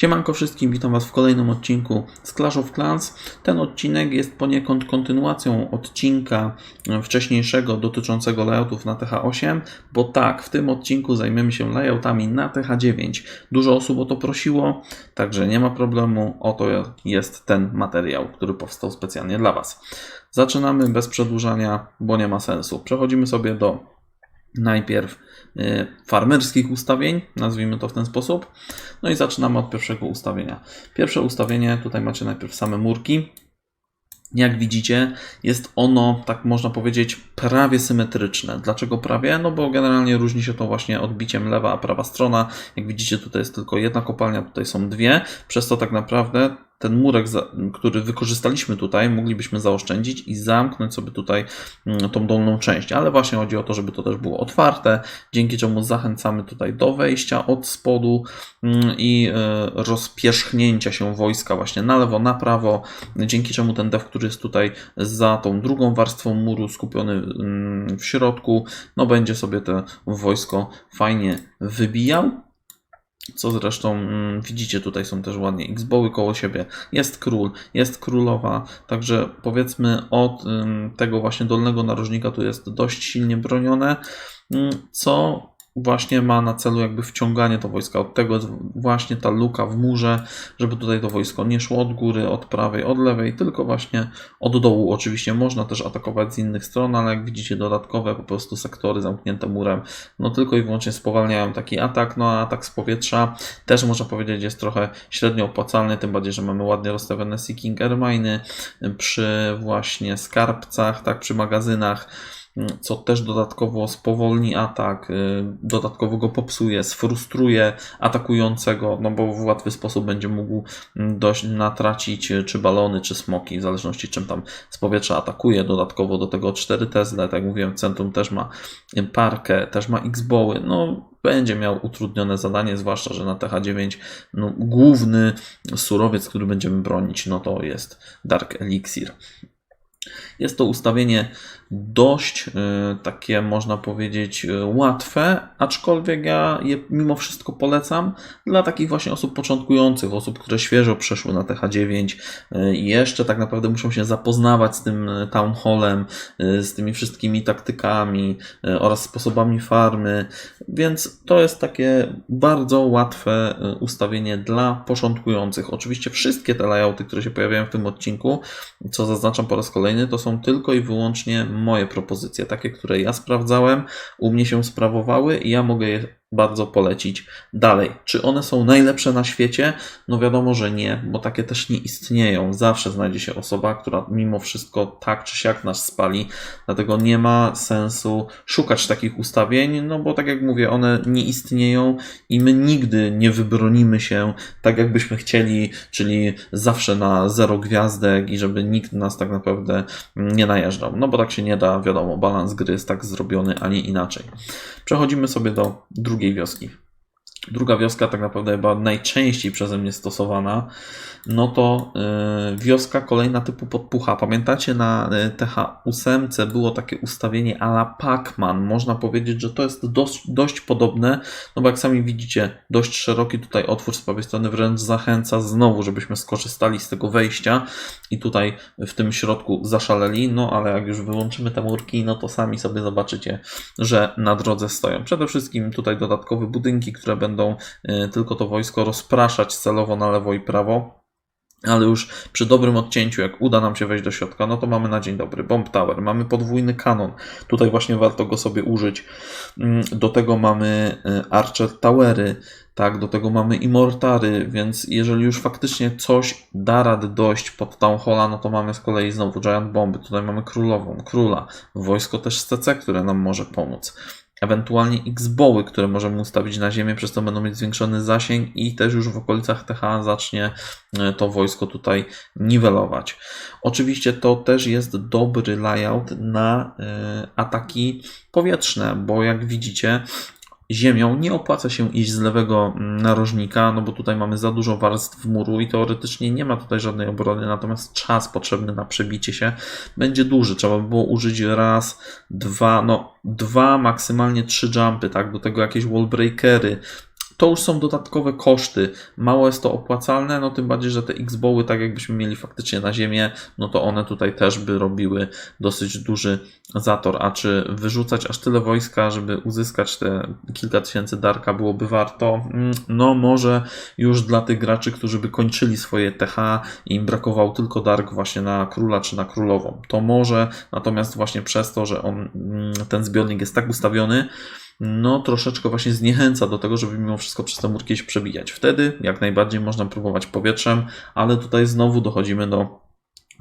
Siemanko wszystkim, witam Was w kolejnym odcinku z Clash of Clans. Ten odcinek jest poniekąd kontynuacją odcinka wcześniejszego dotyczącego layoutów na TH8, bo tak, w tym odcinku zajmiemy się layoutami na TH9. Dużo osób o to prosiło, także nie ma problemu, oto jest ten materiał, który powstał specjalnie dla Was. Zaczynamy bez przedłużania, bo nie ma sensu. Przechodzimy sobie do najpierw y, farmerskich ustawień, nazwijmy to w ten sposób. No i zaczynamy od pierwszego ustawienia. Pierwsze ustawienie, tutaj macie najpierw same murki. Jak widzicie, jest ono, tak można powiedzieć, prawie symetryczne. Dlaczego prawie? No bo generalnie różni się to właśnie odbiciem lewa a prawa strona. Jak widzicie, tutaj jest tylko jedna kopalnia, tutaj są dwie. Przez to tak naprawdę ten murek, który wykorzystaliśmy tutaj, moglibyśmy zaoszczędzić i zamknąć sobie tutaj mm, tą dolną część. Ale właśnie chodzi o to, żeby to też było otwarte, dzięki czemu zachęcamy tutaj do wejścia od spodu mm, i e, rozpierzchnięcia się wojska właśnie na lewo, na prawo, dzięki czemu ten dev, który jest tutaj za tą drugą warstwą muru skupiony mm, w środku, no będzie sobie to wojsko fajnie wybijał. Co zresztą mm, widzicie, tutaj są też ładnie X-boły koło siebie. Jest król, jest królowa, także powiedzmy od tego właśnie dolnego narożnika tu jest dość silnie bronione, mm, co właśnie ma na celu jakby wciąganie to wojska. Od tego właśnie ta luka w murze, żeby tutaj to wojsko nie szło od góry, od prawej, od lewej, tylko właśnie od dołu. Oczywiście można też atakować z innych stron, ale jak widzicie dodatkowe po prostu sektory zamknięte murem, no tylko i wyłącznie spowalniają taki atak, no a atak z powietrza też można powiedzieć jest trochę średnio opłacalny, tym bardziej, że mamy ładnie rozstawione Seeking Airminy przy właśnie skarbcach, tak, przy magazynach, co też dodatkowo spowolni atak, y, dodatkowo go popsuje, sfrustruje atakującego, no bo w łatwy sposób będzie mógł mm, dość natracić y, czy balony, czy smoki, w zależności czym tam z powietrza atakuje. Dodatkowo do tego 4 Tesla, tak jak mówiłem, centrum też ma parkę, też ma X-boły, no będzie miał utrudnione zadanie, zwłaszcza, że na TH9 no, główny surowiec, który będziemy bronić, no to jest Dark Elixir. Jest to ustawienie dość y, takie, można powiedzieć, y, łatwe, aczkolwiek ja je mimo wszystko polecam dla takich właśnie osób początkujących, osób, które świeżo przeszły na TH9 y, i jeszcze tak naprawdę muszą się zapoznawać z tym town hallem, z tymi wszystkimi taktykami oraz sposobami farmy, więc to jest takie bardzo łatwe ustawienie dla początkujących. Oczywiście wszystkie te layouty, które się pojawiają w tym odcinku, co zaznaczam po raz kolejny, to są tylko i wyłącznie moje propozycje, takie, które ja sprawdzałem, u mnie się sprawowały i ja mogę je bardzo polecić dalej. Czy one są najlepsze na świecie? No wiadomo, że nie, bo takie też nie istnieją. Zawsze znajdzie się osoba, która mimo wszystko tak czy siak nas spali, dlatego nie ma sensu szukać takich ustawień, no bo tak jak mówię, one nie istnieją i my nigdy nie wybronimy się tak, jakbyśmy chcieli, czyli zawsze na zero gwiazdek i żeby nikt nas tak naprawdę nie najeżdżał. No bo tak się nie da, wiadomo, balans gry jest tak zrobiony, a nie inaczej. Przechodzimy sobie do drugiej wioski. Druga wioska, tak naprawdę chyba najczęściej przeze mnie stosowana, no to y, wioska kolejna typu podpucha. Pamiętacie na y, TH8 było takie ustawienie ala Pac-Man. Można powiedzieć, że to jest dość, dość podobne, no bo jak sami widzicie, dość szeroki tutaj otwór z prawej strony wręcz zachęca znowu, żebyśmy skorzystali z tego wejścia i tutaj w tym środku zaszaleli, no ale jak już wyłączymy te murki, no to sami sobie zobaczycie, że na drodze stoją. Przede wszystkim tutaj dodatkowe budynki, które będą y, tylko to wojsko rozpraszać celowo na lewo i prawo ale już przy dobrym odcięciu, jak uda nam się wejść do środka, no to mamy na dzień dobry Bomb Tower, mamy podwójny kanon. Tutaj właśnie warto go sobie użyć. Mm, do tego mamy y, Archer Towery, tak, do tego mamy Immortary, więc jeżeli już faktycznie coś da rady dojść pod Town Halla, no to mamy z kolei znowu Giant Bomby. Tutaj mamy Królową, Króla, wojsko też z CC, które nam może pomóc ewentualnie X-boły, które możemy ustawić na ziemię, przez to będą mieć zwiększony zasięg i też już w okolicach TH zacznie e, to wojsko tutaj niwelować. Oczywiście to też jest dobry layout na e, ataki powietrzne, bo jak widzicie ziemią nie opłaca się iść z lewego mm, narożnika, no bo tutaj mamy za dużo warstw muru i teoretycznie nie ma tutaj żadnej obrony, natomiast czas potrzebny na przebicie się będzie duży. Trzeba by było użyć raz, dwa, no dwa, maksymalnie trzy jumpy, tak, do tego jakieś wallbreakery, to już są dodatkowe koszty. Mało jest to opłacalne, no tym bardziej, że te X-Boły, tak jakbyśmy mieli faktycznie na ziemię, no to one tutaj też by robiły dosyć duży zator. A czy wyrzucać aż tyle wojska, żeby uzyskać te kilka tysięcy darka byłoby warto? Mm, no może już dla tych graczy, którzy by kończyli swoje TH i im brakowało tylko dark właśnie na króla czy na królową. To może, natomiast właśnie przez to, że on, mm, ten zbiornik jest tak ustawiony, no troszeczkę właśnie zniechęca do tego, żeby mimo wszystko przez te murki się przebijać. Wtedy jak najbardziej można próbować powietrzem, ale tutaj znowu dochodzimy do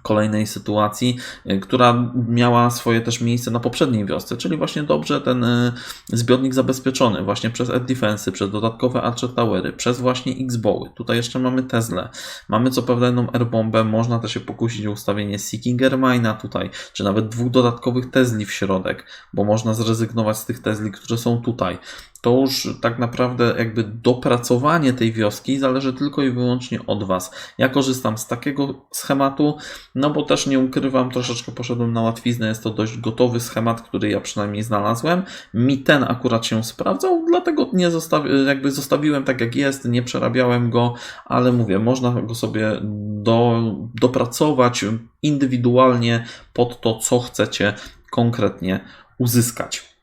kolejnej sytuacji, y, która miała swoje też miejsce na poprzedniej wiosce, czyli właśnie dobrze ten y, zbiornik zabezpieczony właśnie przez Air przez dodatkowe Archer Towery, przez właśnie X-Boły. Tutaj jeszcze mamy Tesla, mamy co prawda jedną Airbombę, można też się pokusić o ustawienie Seeking Airmina tutaj, czy nawet dwóch dodatkowych Tesli w środek, bo można zrezygnować z tych Tesli, które są tutaj to już tak naprawdę jakby dopracowanie tej wioski zależy tylko i wyłącznie od Was. Ja korzystam z takiego schematu, no bo też nie ukrywam, troszeczkę poszedłem na łatwiznę, jest to dość gotowy schemat, który ja przynajmniej znalazłem. Mi ten akurat się sprawdzał, dlatego nie zostawi, jakby zostawiłem tak jak jest, nie przerabiałem go, ale mówię, można go sobie do, dopracować indywidualnie pod to, co chcecie konkretnie uzyskać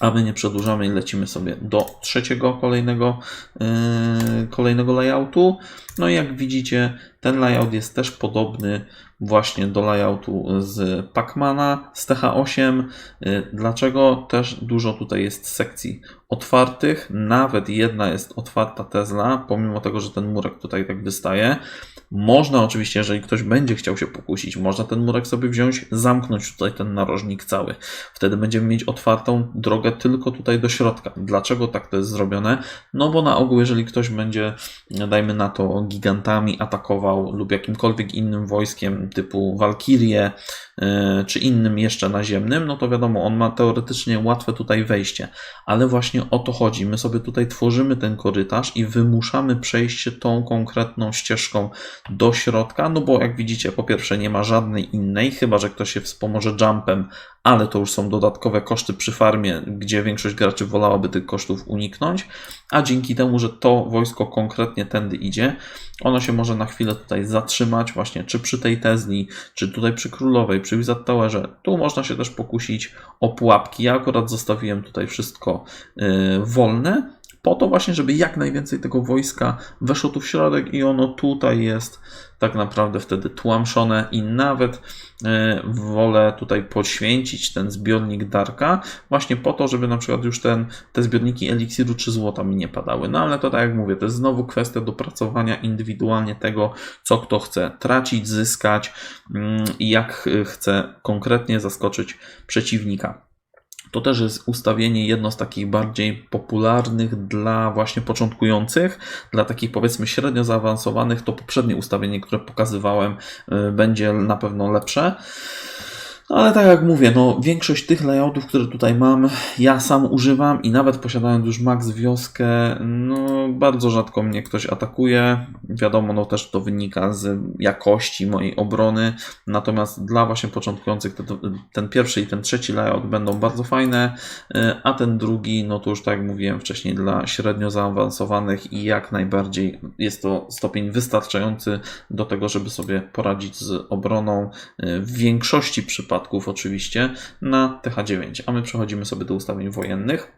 a my nie przedłużamy i lecimy sobie do trzeciego kolejnego, yy, kolejnego layoutu. No i jak widzicie, ten layout jest też podobny właśnie do layoutu z Pacmana, z TH8. Yy, dlaczego? Też dużo tutaj jest sekcji otwartych, nawet jedna jest otwarta Tesla, pomimo tego, że ten murek tutaj tak wystaje. Można oczywiście, jeżeli ktoś będzie chciał się pokusić, można ten murek sobie wziąć, zamknąć tutaj ten narożnik cały. Wtedy będziemy mieć otwartą drogę tylko tutaj do środka. Dlaczego tak to jest zrobione? No bo na ogół, jeżeli ktoś będzie, dajmy na to, gigantami atakował lub jakimkolwiek innym wojskiem typu Walkirię, E, czy innym jeszcze naziemnym, no to wiadomo, on ma teoretycznie łatwe tutaj wejście, ale właśnie o to chodzi. My sobie tutaj tworzymy ten korytarz i wymuszamy przejście tą konkretną ścieżką do środka, no bo jak widzicie, po pierwsze nie ma żadnej innej, chyba że ktoś się wspomoże jumpem, ale to już są dodatkowe koszty przy farmie, gdzie większość graczy wolałaby tych kosztów uniknąć, a dzięki temu, że to wojsko konkretnie tędy idzie, ono się może na chwilę tutaj zatrzymać, właśnie czy przy tej Tezli, czy tutaj przy Królowej, przy Wizard Towerze. Tu można się też pokusić o pułapki. Ja akurat zostawiłem tutaj wszystko yy, wolne, po to właśnie, żeby jak najwięcej tego wojska weszło tu w środek i ono tutaj jest tak naprawdę wtedy tłamszone i nawet e, wolę tutaj poświęcić ten zbiornik Darka właśnie po to, żeby na przykład już ten, te zbiorniki eliksiru czy złota mi nie padały. No ale to tak jak mówię, to jest znowu kwestia dopracowania indywidualnie tego, co kto chce tracić, zyskać mm, i jak chce konkretnie zaskoczyć przeciwnika. To też jest ustawienie jedno z takich bardziej popularnych dla właśnie początkujących, dla takich powiedzmy średnio zaawansowanych. To poprzednie ustawienie, które pokazywałem, y, będzie na pewno lepsze. No ale tak jak mówię, no większość tych layoutów, które tutaj mam, ja sam używam i nawet posiadając już max wioskę, no bardzo rzadko mnie ktoś atakuje. Wiadomo, no też to wynika z jakości mojej obrony. Natomiast dla właśnie początkujących ten, ten pierwszy i ten trzeci layout będą bardzo fajne, y, a ten drugi, no to już tak jak mówiłem wcześniej, dla średnio zaawansowanych i jak najbardziej jest to stopień wystarczający do tego, żeby sobie poradzić z obroną y, w większości przypadków przypadków oczywiście na TH9, a my przechodzimy sobie do ustawień wojennych.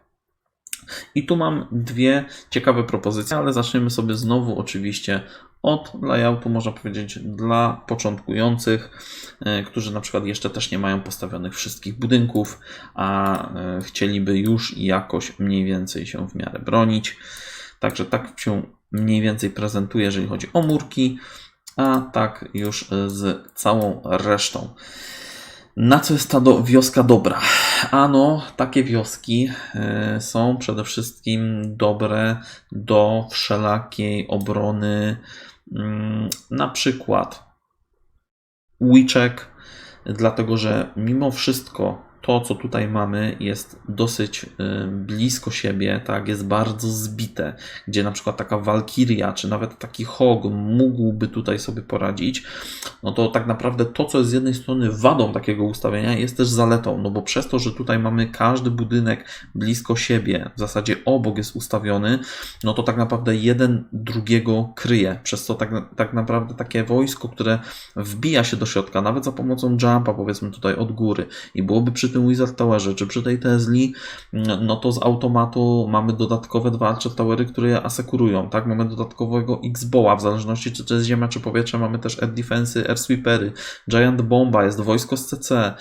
I tu mam dwie ciekawe propozycje, ale zaczniemy sobie znowu oczywiście od layoutu, można powiedzieć, dla początkujących, e, którzy na przykład jeszcze też nie mają postawionych wszystkich budynków, a e, chcieliby już jakoś mniej więcej się w miarę bronić. Także tak się mniej więcej prezentuje, jeżeli chodzi o murki, a tak już z całą resztą. Na co jest ta do, wioska dobra? Ano, takie wioski y, są przede wszystkim dobre do wszelakiej obrony, y, na przykład Łuczek, dlatego że mimo wszystko to, co tutaj mamy, jest dosyć y, blisko siebie, tak, jest bardzo zbite, gdzie na przykład taka Walkiria, czy nawet taki Hog mógłby tutaj sobie poradzić, no to tak naprawdę to, co jest z jednej strony wadą takiego ustawienia, jest też zaletą, no bo przez to, że tutaj mamy każdy budynek blisko siebie, w zasadzie obok jest ustawiony, no to tak naprawdę jeden drugiego kryje, przez co tak, tak naprawdę takie wojsko, które wbija się do środka, nawet za pomocą jumpa, powiedzmy tutaj od góry, i byłoby przy tym Wizard Towerze, czy przy tej Tesli, no to z automatu mamy dodatkowe dwa Archer Towery, które je asekurują, tak? Mamy dodatkowego X-Boła, w zależności czy to jest ziemia, czy powietrze, mamy też Air Defense, Air Sweepery, Giant Bomba, jest wojsko z CC.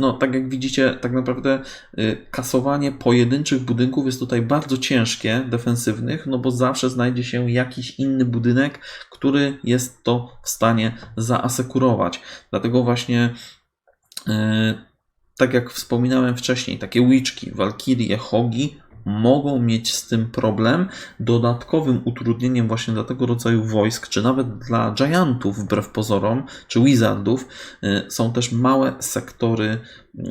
No, tak jak widzicie, tak naprawdę y, kasowanie pojedynczych budynków jest tutaj bardzo ciężkie, defensywnych, no bo zawsze znajdzie się jakiś inny budynek, który jest to w stanie zaasekurować. Dlatego właśnie y, tak jak wspominałem wcześniej, takie witchki, walkirie, hogi mogą mieć z tym problem. Dodatkowym utrudnieniem właśnie dla tego rodzaju wojsk, czy nawet dla giantów wbrew pozorom, czy wizardów, y, są też małe sektory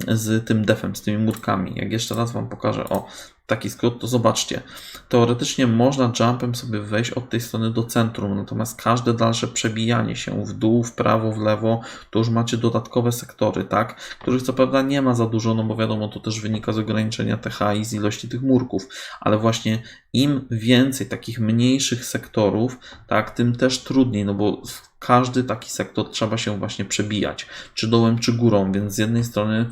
y, z tym defem, z tymi murkami. Jak jeszcze raz Wam pokażę, o, taki skrót, to zobaczcie. Teoretycznie można jumpem sobie wejść od tej strony do centrum, natomiast każde dalsze przebijanie się w dół, w prawo, w lewo, to już macie dodatkowe sektory, tak? Których co prawda nie ma za dużo, no bo wiadomo, to też wynika z ograniczenia TH i z ilości tych murków, ale właśnie im więcej takich mniejszych sektorów, tak, tym też trudniej, no bo każdy taki sektor trzeba się właśnie przebijać, czy dołem, czy górą, więc z jednej strony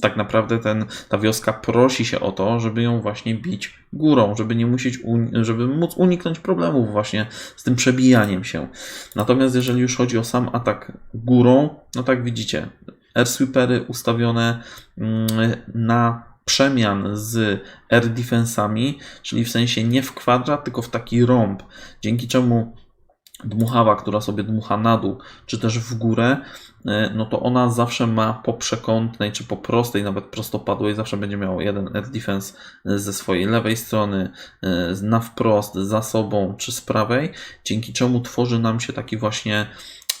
tak naprawdę ten, ta wioska prosi się o to, żeby ją właśnie bić górą, żeby nie musieć, żeby móc uniknąć problemów właśnie z tym przebijaniem się. Natomiast jeżeli już chodzi o sam atak górą, no tak widzicie, air sweepery ustawione mm, na przemian z air defensami, czyli w sensie nie w kwadrat, tylko w taki rąb, dzięki czemu dmuchawa, która sobie dmucha na dół, czy też w górę, e, no to ona zawsze ma po przekątnej, czy po prostej, nawet prostopadłej, zawsze będzie miała jeden air defense ze swojej lewej strony, e, na wprost, za sobą, czy z prawej, dzięki czemu tworzy nam się taki właśnie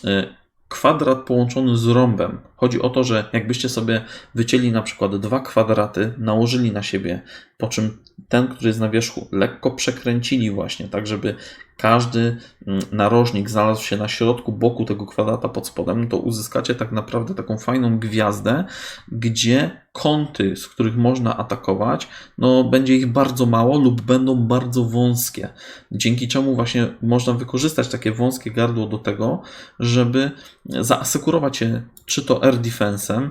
e, kwadrat połączony z rąbem. Chodzi o to, że jakbyście sobie wycięli na przykład dwa kwadraty, nałożyli na siebie, po czym ten, który jest na wierzchu, lekko przekręcili właśnie, tak żeby każdy mm, narożnik znalazł się na środku boku tego kwadrata pod spodem, to uzyskacie tak naprawdę taką fajną gwiazdę, gdzie kąty, z których można atakować, no będzie ich bardzo mało lub będą bardzo wąskie. Dzięki czemu właśnie można wykorzystać takie wąskie gardło do tego, żeby zaasekurować się czy to air defensem,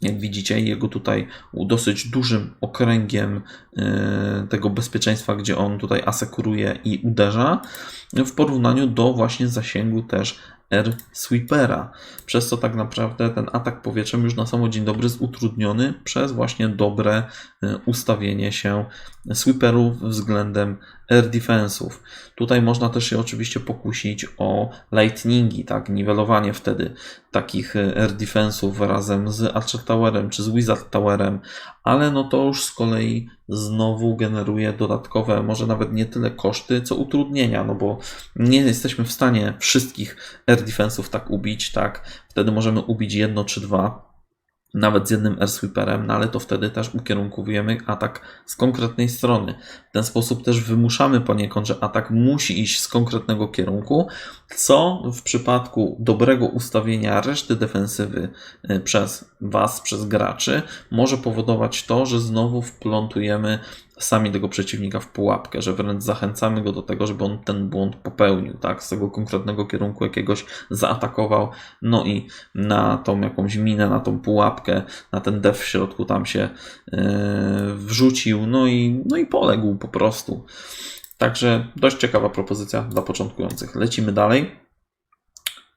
jak widzicie, jego tutaj dosyć dużym okręgiem e, tego bezpieczeństwa, gdzie on tutaj asekuruje i uderza, w porównaniu do właśnie zasięgu też Air Sweepera, przez co tak naprawdę ten atak powietrzem już na samo dzień dobry jest utrudniony przez właśnie dobre e, ustawienie się sweeperów względem air defense'ów. Tutaj można też się oczywiście pokusić o lightningi, tak, niwelowanie wtedy takich e, air defense'ów razem z Archer Towerem czy z Wizard Towerem, ale no to już z kolei znowu generuje dodatkowe, może nawet nie tyle koszty, co utrudnienia, no bo nie jesteśmy w stanie wszystkich air defense'ów tak ubić, tak, wtedy możemy ubić jedno czy dwa, nawet z jednym air sweeperem, no ale to wtedy też ukierunkowujemy atak z konkretnej strony. W ten sposób też wymuszamy poniekąd, że atak musi iść z konkretnego kierunku, co w przypadku dobrego ustawienia reszty defensywy y, przez Was, przez graczy, może powodować to, że znowu wplątujemy sami tego przeciwnika w pułapkę, że wręcz zachęcamy go do tego, żeby on ten błąd popełnił, tak, z tego konkretnego kierunku jakiegoś zaatakował, no i na tą jakąś minę, na tą pułapkę, na ten def w środku tam się yy, wrzucił, no i, no i poległ po prostu. Także dość ciekawa propozycja dla początkujących. Lecimy dalej.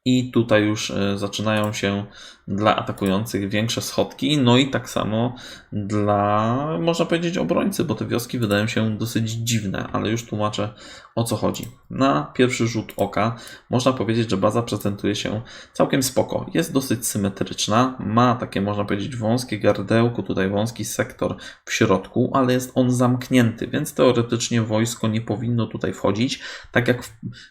I tutaj już e, zaczynają się dla atakujących większe schodki, no i tak samo dla, można powiedzieć, obrońcy, bo te wioski wydają się dosyć dziwne, ale już tłumaczę o co chodzi. Na pierwszy rzut oka można powiedzieć, że baza prezentuje się całkiem spoko. Jest dosyć symetryczna, ma takie, można powiedzieć, wąskie gardełko, tutaj wąski sektor w środku, ale jest on zamknięty, więc teoretycznie wojsko nie powinno tutaj wchodzić, tak jak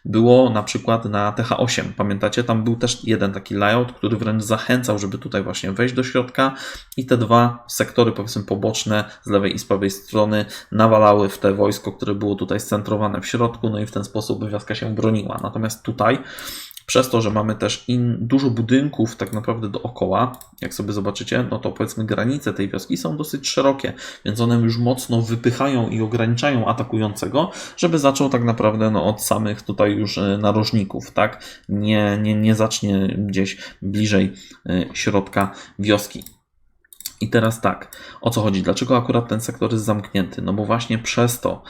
było na przykład na TH8. Pamiętacie, tam był też jeden taki layout, który wręcz zachęca zachęcał, żeby tutaj właśnie wejść do środka i te dwa sektory, powiedzmy poboczne z lewej i z prawej strony nawalały w te wojsko, które było tutaj scentrowane w środku, no i w ten sposób wioska się broniła. Natomiast tutaj przez to, że mamy też in, dużo budynków tak naprawdę dookoła, jak sobie zobaczycie, no to powiedzmy granice tej wioski są dosyć szerokie, więc one już mocno wypychają i ograniczają atakującego, żeby zaczął tak naprawdę no, od samych tutaj już e, narożników, tak? Nie, nie, nie zacznie gdzieś bliżej e, środka wioski. I teraz tak, o co chodzi? Dlaczego akurat ten sektor jest zamknięty? No bo właśnie przez to,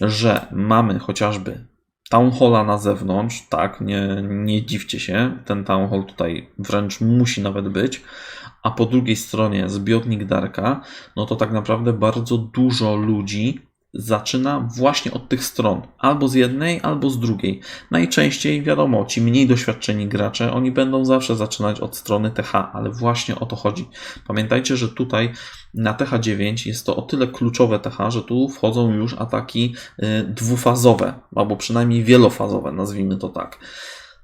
że mamy chociażby town na zewnątrz, tak, nie, nie dziwcie się, ten town hall tutaj wręcz musi nawet być, a po drugiej stronie zbiornik Darka, no to tak naprawdę bardzo dużo ludzi zaczyna właśnie od tych stron, albo z jednej, albo z drugiej. Najczęściej, wiadomo, ci mniej doświadczeni gracze, oni będą zawsze zaczynać od strony TH, ale właśnie o to chodzi. Pamiętajcie, że tutaj na TH9 jest to o tyle kluczowe TH, że tu wchodzą już ataki y, dwufazowe, albo przynajmniej wielofazowe, nazwijmy to tak.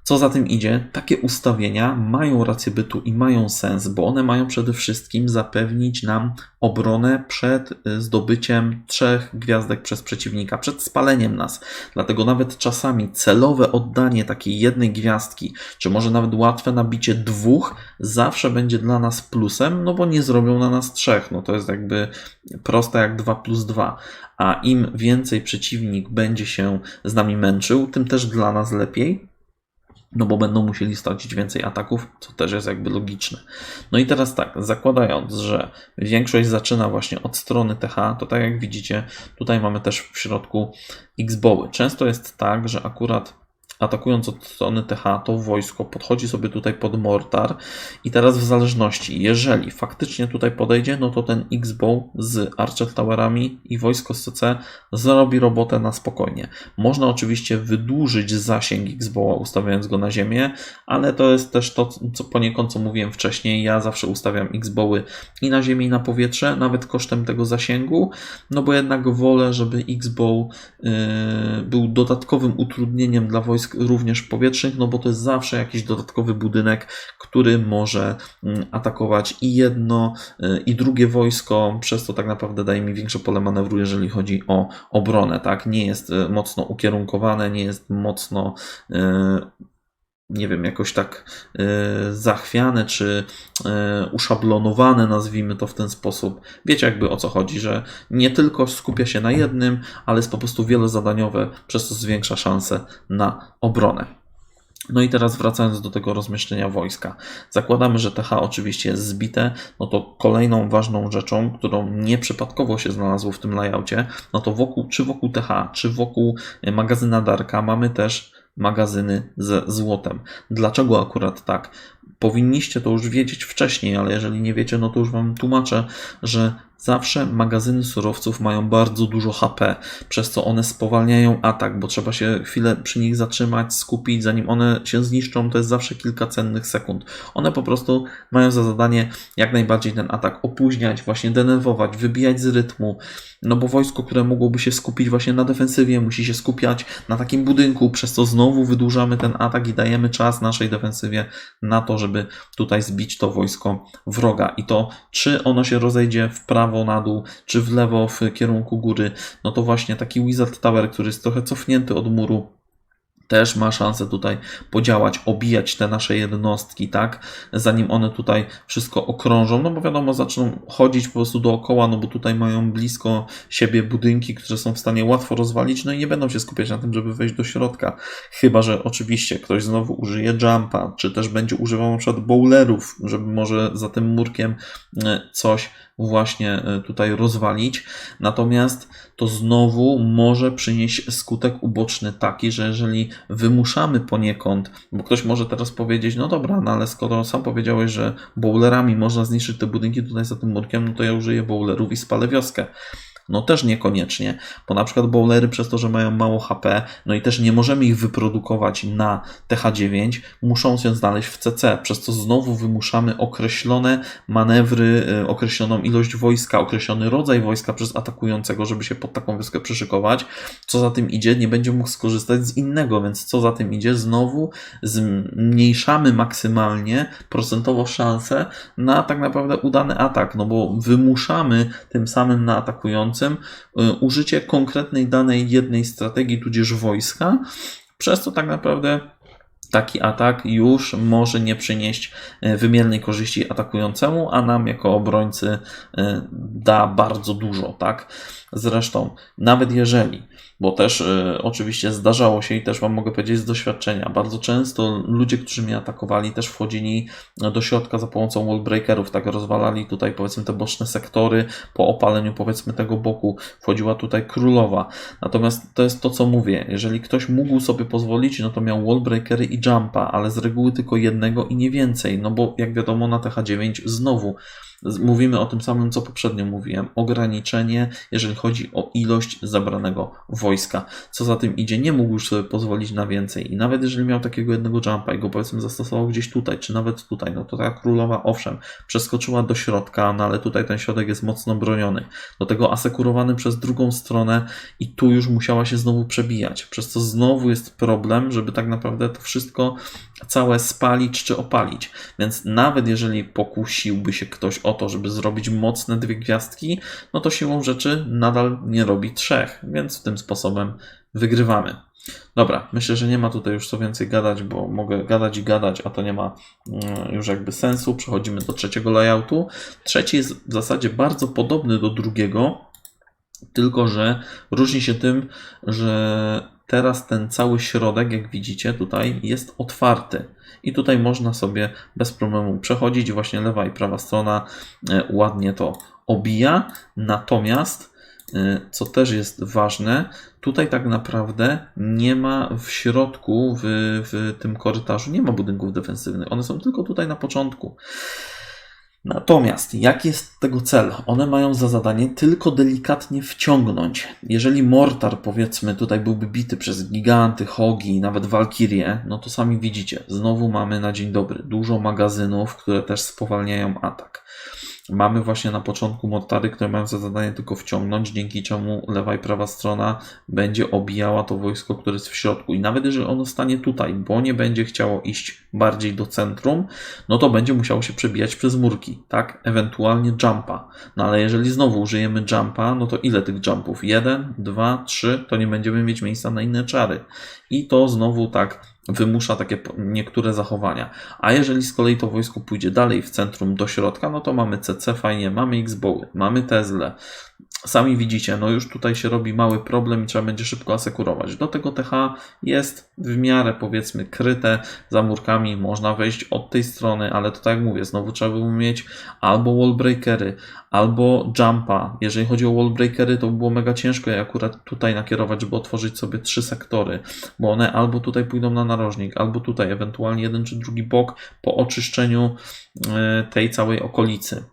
Co za tym idzie, takie ustawienia mają rację bytu i mają sens, bo one mają przede wszystkim zapewnić nam obronę przed y, zdobyciem trzech gwiazdek przez przeciwnika, przed spaleniem nas. Dlatego nawet czasami celowe oddanie takiej jednej gwiazdki, czy może nawet łatwe nabicie dwóch, zawsze będzie dla nas plusem, no bo nie zrobią na nas trzech. No to jest jakby proste jak 2 plus 2. A im więcej przeciwnik będzie się z nami męczył, tym też dla nas lepiej, no bo będą musieli stracić więcej ataków, co też jest jakby logiczne. No i teraz tak, zakładając, że większość zaczyna właśnie od strony TH, to tak jak widzicie, tutaj mamy też w środku X-boły. Często jest tak, że akurat atakując od strony TH, to wojsko podchodzi sobie tutaj pod mortar i teraz w zależności, jeżeli faktycznie tutaj podejdzie, no to ten X-Bow z Archer Towerami i wojsko z CC zrobi robotę na spokojnie. Można oczywiście wydłużyć zasięg X-Bowa ustawiając go na ziemię, ale to jest też to, co poniekąd co mówiłem wcześniej, ja zawsze ustawiam X-Bowy i na ziemi i na powietrze, nawet kosztem tego zasięgu, no bo jednak wolę, żeby X-Bow yy, był dodatkowym utrudnieniem dla wojsk również powietrznych, no bo to jest zawsze jakiś dodatkowy budynek, który może mm, atakować i jedno, y, i drugie wojsko, przez to tak naprawdę daje mi większe pole manewru, jeżeli chodzi o obronę, tak? Nie jest y, mocno ukierunkowane, nie jest mocno y, nie wiem, jakoś tak y, zachwiane czy y, uszablonowane, nazwijmy to w ten sposób. Wiecie jakby o co chodzi, że nie tylko skupia się na jednym, ale jest po prostu wielozadaniowe, przez co zwiększa szanse na obronę. No i teraz wracając do tego rozmieszczenia wojska. Zakładamy, że TH oczywiście jest zbite, no to kolejną ważną rzeczą, którą nieprzypadkowo się znalazło w tym layoutie, no to wokół, czy wokół TH, czy wokół magazyna Darka mamy też magazyny ze złotem. Dlaczego akurat tak? Powinniście to już wiedzieć wcześniej, ale jeżeli nie wiecie, no to już Wam tłumaczę, że Zawsze magazyny surowców mają bardzo dużo HP, przez co one spowalniają atak, bo trzeba się chwilę przy nich zatrzymać, skupić, zanim one się zniszczą, to jest zawsze kilka cennych sekund. One po prostu mają za zadanie jak najbardziej ten atak opóźniać, właśnie denerwować, wybijać z rytmu, no bo wojsko, które mogłoby się skupić właśnie na defensywie, musi się skupiać na takim budynku, przez co znowu wydłużamy ten atak i dajemy czas naszej defensywie na to, żeby tutaj zbić to wojsko wroga. I to, czy ono się rozejdzie w prawo, prawo na dół, czy w lewo w kierunku góry, no to właśnie taki Wizard Tower, który jest trochę cofnięty od muru, też ma szansę tutaj podziałać, obijać te nasze jednostki, tak, zanim one tutaj wszystko okrążą, no bo wiadomo, zaczną chodzić po prostu dookoła, no bo tutaj mają blisko siebie budynki, które są w stanie łatwo rozwalić, no i nie będą się skupiać na tym, żeby wejść do środka, chyba, że oczywiście ktoś znowu użyje jumpa, czy też będzie używał na przykład bowlerów, żeby może za tym murkiem e, coś właśnie e, tutaj rozwalić. Natomiast to znowu może przynieść skutek uboczny taki, że jeżeli wymuszamy poniekąd, bo ktoś może teraz powiedzieć, no dobra, no ale skoro sam powiedziałeś, że bowlerami można zniszczyć te budynki tutaj za tym murkiem, no to ja użyję bowlerów i spalę wioskę. No też niekoniecznie, bo na przykład bowlery przez to, że mają mało HP, no i też nie możemy ich wyprodukować na TH9, muszą się znaleźć w CC, przez co znowu wymuszamy określone manewry, y, określoną ilość wojska, określony rodzaj wojska przez atakującego, żeby się pod taką wyspę przyszykować. Co za tym idzie, nie będzie mógł skorzystać z innego, więc co za tym idzie, znowu zmniejszamy maksymalnie procentowo szanse na tak naprawdę udany atak, no bo wymuszamy tym samym na atakującym y, użycie konkretnej danej jednej strategii, tudzież wojska, przez co tak naprawdę taki atak już może nie przynieść y, wymiernej korzyści atakującemu, a nam jako obrońcy y, da bardzo dużo, tak? Zresztą, nawet jeżeli bo też y, oczywiście zdarzało się i też Wam mogę powiedzieć z doświadczenia. Bardzo często ludzie, którzy mnie atakowali, też wchodzili do środka za pomocą wallbreakerów, tak rozwalali tutaj powiedzmy te boczne sektory, po opaleniu powiedzmy tego boku wchodziła tutaj królowa. Natomiast to jest to, co mówię. Jeżeli ktoś mógł sobie pozwolić, no to miał wallbreakery i jumpa, ale z reguły tylko jednego i nie więcej, no bo jak wiadomo na TH9 znowu Mówimy o tym samym, co poprzednio mówiłem. Ograniczenie, jeżeli chodzi o ilość zabranego wojska. Co za tym idzie, nie mógł już sobie pozwolić na więcej. I nawet jeżeli miał takiego jednego jumpa i go powiedzmy zastosował gdzieś tutaj, czy nawet tutaj, no to ta królowa, owszem, przeskoczyła do środka, no ale tutaj ten środek jest mocno broniony. Do tego asekurowany przez drugą stronę i tu już musiała się znowu przebijać. Przez co znowu jest problem, żeby tak naprawdę to wszystko całe spalić czy opalić. Więc nawet jeżeli pokusiłby się ktoś to, żeby zrobić mocne dwie gwiazdki, no to siłą rzeczy nadal nie robi trzech, więc tym sposobem wygrywamy. Dobra, myślę, że nie ma tutaj już co więcej gadać, bo mogę gadać i gadać, a to nie ma mm, już jakby sensu. Przechodzimy do trzeciego layoutu. Trzeci jest w zasadzie bardzo podobny do drugiego, tylko że różni się tym, że teraz ten cały środek, jak widzicie tutaj, jest otwarty. I tutaj można sobie bez problemu przechodzić. Właśnie lewa i prawa strona e, ładnie to obija. Natomiast, e, co też jest ważne, tutaj tak naprawdę nie ma w środku, w, w tym korytarzu, nie ma budynków defensywnych. One są tylko tutaj na początku. Natomiast jaki jest tego cel? One mają za zadanie tylko delikatnie wciągnąć. Jeżeli mortar, powiedzmy, tutaj byłby bity przez giganty, hogi, nawet walkirie, no to sami widzicie, znowu mamy na dzień dobry dużo magazynów, które też spowalniają atak. Mamy właśnie na początku mortary, które mają za zadanie tylko wciągnąć, dzięki czemu lewa i prawa strona będzie obijała to wojsko, które jest w środku. I nawet jeżeli ono stanie tutaj, bo nie będzie chciało iść bardziej do centrum, no to będzie musiało się przebijać przez murki, tak? Ewentualnie jumpa. No ale jeżeli znowu użyjemy jumpa, no to ile tych jumpów? Jeden, dwa, trzy, to nie będziemy mieć miejsca na inne czary. I to znowu tak wymusza takie niektóre zachowania. A jeżeli z kolei to wojsko pójdzie dalej w centrum do środka, no to mamy CC fajnie, mamy X-Bowy, mamy Tesla, Sami widzicie, no już tutaj się robi mały problem i trzeba będzie szybko asekurować. Do tego TH jest w miarę powiedzmy kryte za murkami, można wejść od tej strony, ale to tak jak mówię, znowu trzeba by mieć albo wallbreakery, albo jumpa. Jeżeli chodzi o wallbreakery, to było mega ciężko je akurat tutaj nakierować, żeby otworzyć sobie trzy sektory, bo one albo tutaj pójdą na narożnik, albo tutaj, ewentualnie jeden czy drugi bok po oczyszczeniu e, tej całej okolicy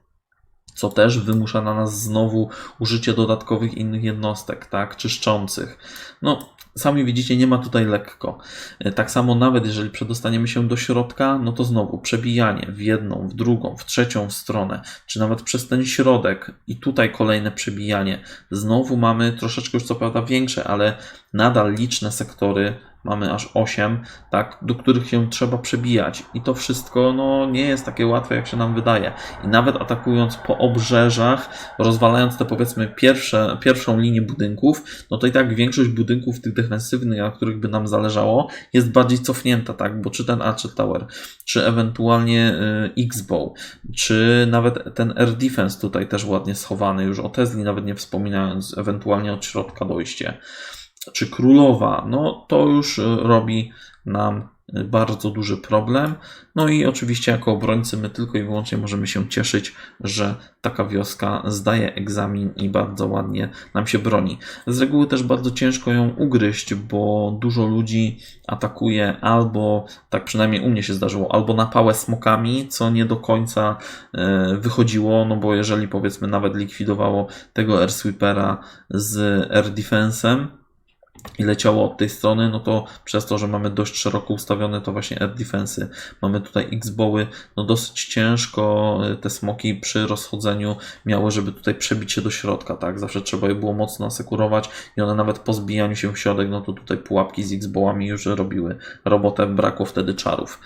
co też wymusza na nas znowu użycie dodatkowych innych jednostek, tak, czyszczących. No, sami widzicie, nie ma tutaj lekko. E, tak samo nawet jeżeli przedostaniemy się do środka, no to znowu przebijanie w jedną, w drugą, w trzecią stronę, czy nawet przez ten środek i tutaj kolejne przebijanie. Znowu mamy troszeczkę już co prawda większe, ale nadal liczne sektory mamy aż 8, tak, do których się trzeba przebijać. I to wszystko no, nie jest takie łatwe, jak się nam wydaje. I nawet atakując po obrzeżach, rozwalając te powiedzmy pierwsze, pierwszą linię budynków, no to i tak większość budynków tych defensywnych, na których by nam zależało, jest bardziej cofnięta, tak, bo czy ten Archer Tower, czy ewentualnie y, X-Bow, czy nawet ten Air Defense tutaj też ładnie schowany, już o Tesli nawet nie wspominając, ewentualnie od środka dojście czy królowa, no to już e, robi nam y, bardzo duży problem. No i oczywiście jako obrońcy my tylko i wyłącznie możemy się cieszyć, że taka wioska zdaje egzamin i bardzo ładnie nam się broni. Z reguły też bardzo ciężko ją ugryźć, bo dużo ludzi atakuje albo, tak przynajmniej u mnie się zdarzyło, albo na pałę smokami, co nie do końca e, wychodziło, no bo jeżeli powiedzmy nawet likwidowało tego air sweepera z air defense'em, i leciało od tej strony, no to przez to, że mamy dość szeroko ustawione to właśnie air defensy, mamy tutaj X-boły, no dosyć ciężko y, te smoki przy rozchodzeniu miały, żeby tutaj przebić się do środka, tak? Zawsze trzeba je było mocno asekurować i one nawet po zbijaniu się w środek, no to tutaj pułapki z X-bołami już robiły robotę, brakło wtedy czarów.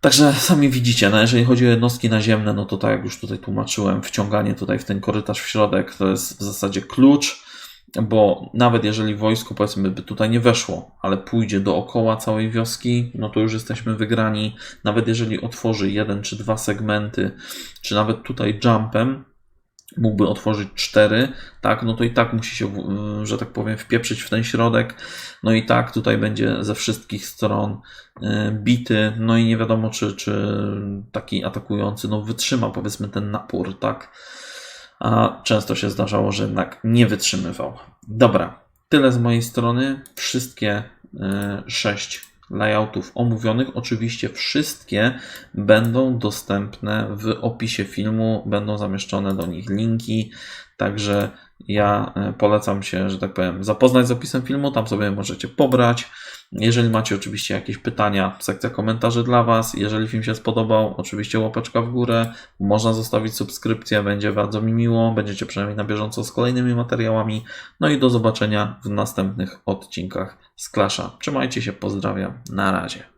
Także sami widzicie, no jeżeli chodzi o jednostki naziemne, no to tak jak już tutaj tłumaczyłem, wciąganie tutaj w ten korytarz w środek to jest w zasadzie klucz bo nawet jeżeli wojsko powiedzmy by tutaj nie weszło, ale pójdzie dookoła całej wioski, no to już jesteśmy wygrani. Nawet jeżeli otworzy jeden czy dwa segmenty, czy nawet tutaj jumpem, mógłby otworzyć cztery, tak, no to i tak musi się, że tak powiem, wpieprzyć w ten środek. No i tak tutaj będzie ze wszystkich stron e, bity, no i nie wiadomo, czy, czy taki atakujący no, wytrzyma powiedzmy ten napór, tak a często się zdarzało, że jednak nie wytrzymywał. Dobra, tyle z mojej strony. Wszystkie e, sześć layoutów omówionych, oczywiście wszystkie będą dostępne w opisie filmu, będą zamieszczone do nich linki, także ja e, polecam się, że tak powiem, zapoznać z opisem filmu, tam sobie możecie pobrać. Jeżeli macie oczywiście jakieś pytania, sekcja komentarzy dla Was. Jeżeli film się spodobał, oczywiście łapeczka w górę. Można zostawić subskrypcję, będzie bardzo mi miło. Będziecie przynajmniej na bieżąco z kolejnymi materiałami. No i do zobaczenia w następnych odcinkach z Klasza. Trzymajcie się, pozdrawiam. Na razie.